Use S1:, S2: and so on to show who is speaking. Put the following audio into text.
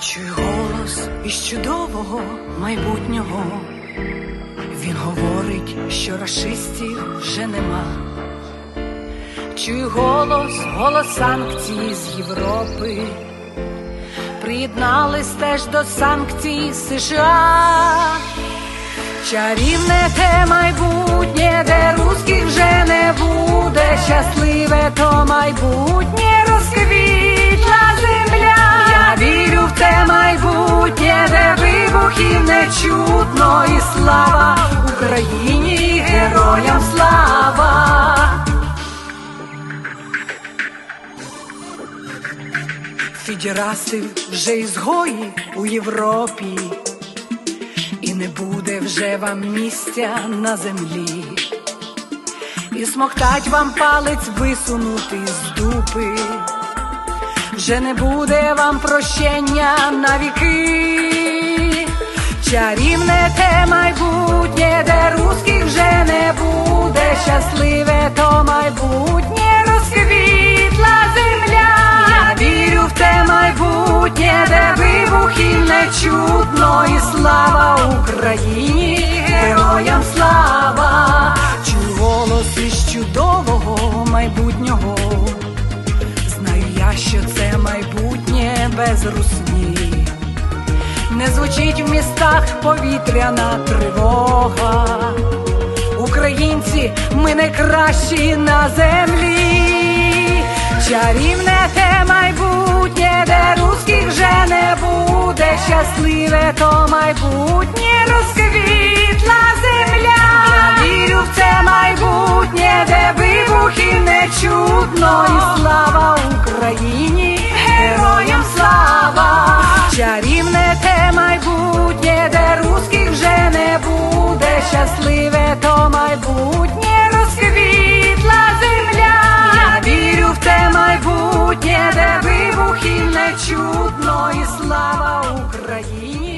S1: Чую голос із чудового майбутнього. Він говорить, що расистів вже нема. Чую голос, голос санкцій з Європи. Приєднались теж до санкцій США. Чарівне те майбутнє, слава Україні, героям слава. Фідерасти вже ізгої у Європі, і не буде вже вам місця на землі, і смоктать вам палець висунути з дупи, вже не буде вам прощення на віки, чарівне те майбутнє, де русських вже не буде, щасливе то майбутнє розквітла земля. Я вірю в те майбутнє, де вибухів не чутно, і слава Україні, героям слава, чую голос із чудового майбутнього. Знаю я, що це майбутнє без русні. Не звучить в містах повітряна тривога. Українці, ми найкращі на землі. Чарівне те майбутнє, де русських вже не буде. Щасливе то майбутнє розквітла земля. Я вірю в це майбутнє, де вибухів не чутно, і слава не буде. Щасливе то майбутнє розквітла земля. Я вірю в те майбутнє, де вибухів не чутно, і слава Україні,